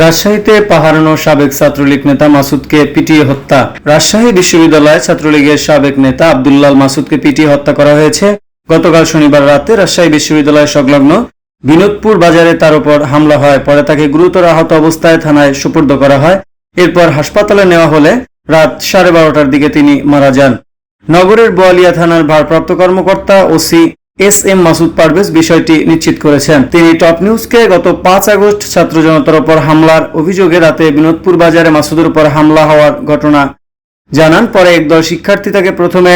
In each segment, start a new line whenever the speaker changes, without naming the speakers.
রাজশাহীতে পাহারানো সাবেক ছাত্রলীগ নেতা মাসুদকে পিটিয়ে হত্যা। রাজশাহী বিশ্ববিদ্যালয় ছাত্রলীগের সাবেক নেতা আব্দুল্লাল মাসুদকে পিটিয়ে হত্যা করা হয়েছে। গতকাল শনিবার রাতে রাজশাহী বিশ্ববিদ্যালয় সংলগ্ন বিনোদপুর বাজারে তার উপর হামলা হয়। পরে তাকে গুরুতর আহত অবস্থায় থানায় সুপর্দ করা হয়। এরপর হাসপাতালে নেওয়া হলে রাত সাড়ে বারোটার দিকে তিনি মারা যান। নগরের বোয়ালিয়া থানার ভারপ্রাপ্ত কর্মকর্তা OC S M Masud Parvez বিষয়টি নিশ্চিত করেছেন। তিনি টপ নিউজকে গত পাঁচ আগস্ট ছাত্র জনতার উপর হামলার অভিযোগে রাতে বিনোদপুর বাজারে মাসুদের উপর হামলা হওয়ার ঘটনা জানান। পরে একদল শিক্ষার্থী তাকে প্রথমে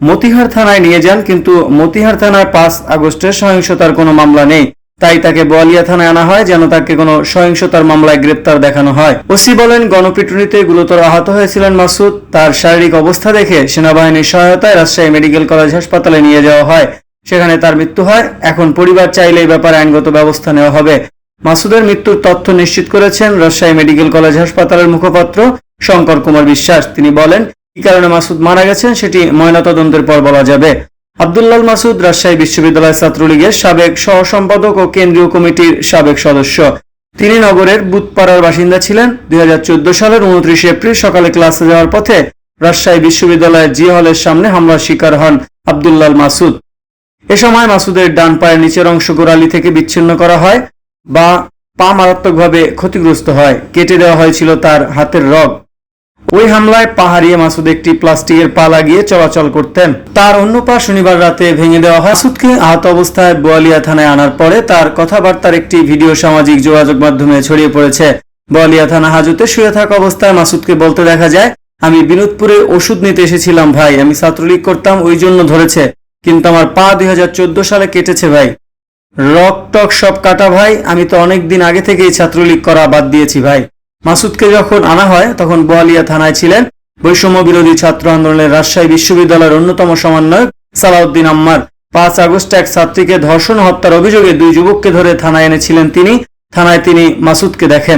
মতিহার থানায় নিয়ে যান, কিন্তু মতিহার থানায় পাঁচ আগস্টের সহিংসতার কোনো মামলা নেই। তাই তাকে বোয়ালিয়া থানায় আনা হয়, যেন তাকে কোনো সহিংসতার মামলায় গ্রেপ্তার দেখানো হয়। ওসি বলেন, গণপিটুনিতে গুরুতর আহত হয়েছিলেন মাসুদ। তার শারীরিক অবস্থা দেখে সেনাবাহিনীর সহায়তায় রাজশাহী মেডিকেল কলেজ হাসপাতালে নিয়ে যাওয়া হয়। সেখানে তার মৃত্যু হয়। এখন পরিবার চাইলে এই ব্যাপারে আইনগত ব্যবস্থা নেওয়া হবে। মাসুদের মৃত্যুর তথ্য নিশ্চিত করেছেন রাজশাহী মেডিকেল কলেজ হাসপাতালের মুখপাত্র শঙ্কর কুমার বিশ্বাস। তিনি বলেন, কি কারণে মাসুদ মারা গেছেন সেটি ময়নাতদন্তের পর বলা যাবে। আব্দুল্লাল মাসুদ রাজশাহী বিশ্ববিদ্যালয় ছাত্রলীগের সাবেক সহ সম্পাদক ও কেন্দ্রীয় কমিটির সাবেক সদস্য। তিনি নগরের বুধপাড়ার বাসিন্দা ছিলেন। দুই হাজার চোদ্দ সালের উনত্রিশে এপ্রিল সকালে ক্লাসে যাওয়ার পথে রাজশাহী বিশ্ববিদ্যালয়ের জি হলের সামনে হামলার শিকার হন আব্দুল্লাল মাসুদ। এ সময় মাসুদের ডান পায়ের নিচের অংশ গোড়ালি থেকে বিচ্ছিন্ন করা হয় বা পা মারাত্মকভাবে ক্ষতিগ্রস্ত হয়। কেটে দেওয়া হয়েছিল তার হাতের রগ। ওই হামলায় পা হারিয়ে মাসুদ একটি প্লাস্টিকের পা লাগিয়ে চলাচল করতেন। তার অন্য পা শনিবার রাতে ভেঙে দেওয়া হয়। মাসুদকে আহত অবস্থায় বোয়ালিয়া থানায় আনার পরে তার কথাবার্তার একটি ভিডিও সামাজিক যোগাযোগ মাধ্যমে ছড়িয়ে পড়েছে। বোয়ালিয়া থানা হাজতে শুয়ে থাকা অবস্থায় মাসুদকে বলতে দেখা যায়, আমি বিনোদপুরে ওষুধ নিতে এসেছিলাম ভাই, আমি ছাত্রলীগ করতাম, ওই জন্য ধরেছে। কিন্তু আমার পা দুই হাজার চোদ্দ সালে কেটেছে ভাই। রক টক সব কাটা ভাই, আমি তো অনেক দিন আগে থেকেই ছাত্রলীগ করা বাদ দিয়েছি ভাই। মাসুদকে যখন আনা হয়, তখন বোয়ালিয়া থানায় ছিলেন বৈষম্য বিরোধী ছাত্র আন্দোলনের রাজশাহী বিশ্ববিদ্যালয়ের অন্যতম সমন্বয়ক সালাউদ্দিন আম্মার। পাঁচ আগস্ট এক ছাত্রীকে ধর্ষণ হত্যার অভিযোগে দুই যুবককে ধরে থানায় এনেছিলেন তিনি। থানায় তিনি মাসুদকে দেখেন।